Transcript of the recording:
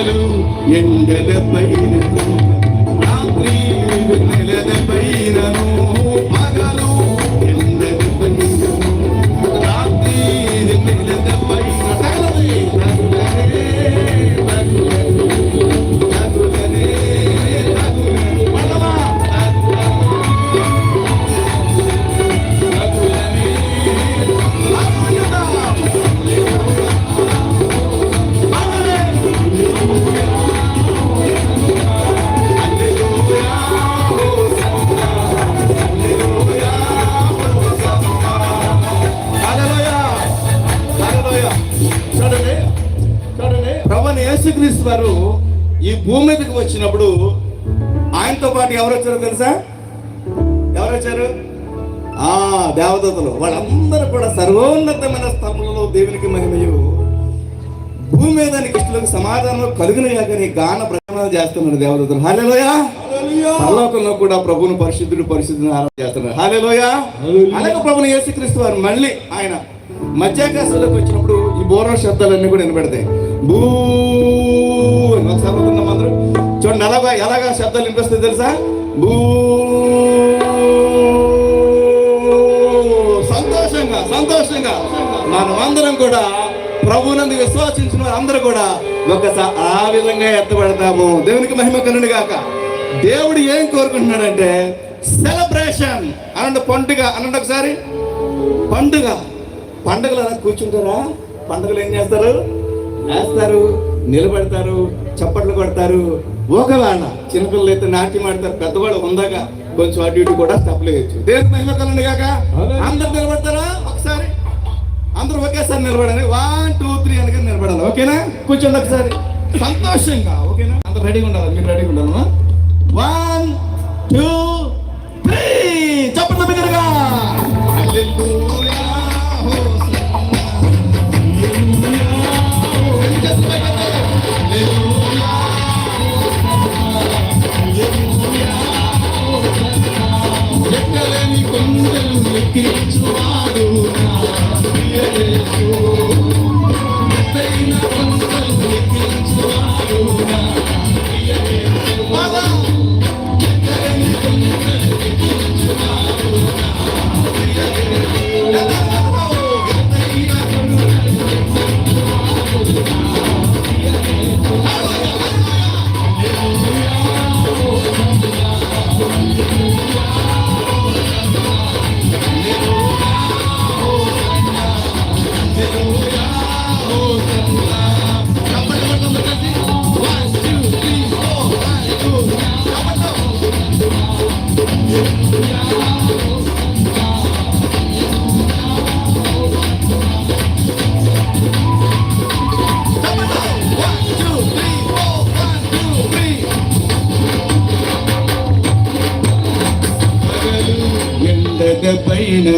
പകലും എന്റെ പൈനു രാത്രി നിലത പൈനു వారు ఈ భూమి మీదకి వచ్చినప్పుడు ఆయనతో పాటు ఎవరు వచ్చారో తెలుసా? ఎవరు వచ్చారు? ఆ దేవదూతలు. వాళ్ళందరూ కూడా సర్వోన్నతమైన స్థలంలో దేవునికి మహిమయు. భూమి మీద ఇష్టలకు సమాధానం కలుగును కానీ గాన ప్రయాణాలు చేస్తున్నారు దేవదూతలు. హాలేలోయ పరలోకంలో కూడా ప్రభువును పరిశుద్ధుడు పరిశుద్ధుని ఆరాధన చేస్తున్నారు. హాలేలోయ అలాగే ప్రభుని యేసుక్రీస్తు వారు మళ్ళీ ఆయన మధ్యాకాశంలోకి వచ్చినప్పుడు ఈ బోర శబ్దాలన్నీ కూడా వినబడతాయి. భూ ఒకసారి వదులుదాం అందరూ చూడండి ఎలాగా ఎలాగా శబ్దాలు వినిపిస్తుంది తెలుసా? భూ సంతోషంగా సంతోషంగా. మనమందరం కూడా ప్రభునందు విశ్వాసించిన అందరూ కూడా ఒకసారి ఆ విధంగా ఎత్తబడతాము. దేవునికి మహిమ కనుడు గాక. దేవుడు ఏం కోరుకుంటున్నాడంటే సెలబ్రేషన్ అనండి పండుగ అనండి ఒకసారి పండుగ. పండుగలు అలా కూర్చుంటారా? పండుగలు ఏం చేస్తారు? వేస్తారు నిలబడతారు చప్పట్లు కొడతారు. ఒకవేళ చిన్నపిల్లలు అయితే నాట్యం ఆడతారు పెద్దవాళ్ళు ఉందాక కొంచెం అటు ఇటు కూడా స్టెప్లు వేయచ్చు. దేవుని మహిమ కలండి కాక? అందరు నిలబడతారా? ఒకసారి. అందరూ ఒకేసారి నిలబడాలి. వన్ టూ త్రీ అనగా నిలబడాలి. ఓకేనా? కూర్చోండి ఒకసారి. సంతోషంగా ఓకేనా? అందరు రెడీగా ఉండాలి? మీరు రెడీగా ఉండాలమ్మా వన్ టూ త్రీ చప్పట్లు బిగ్గరగా Thank you. ile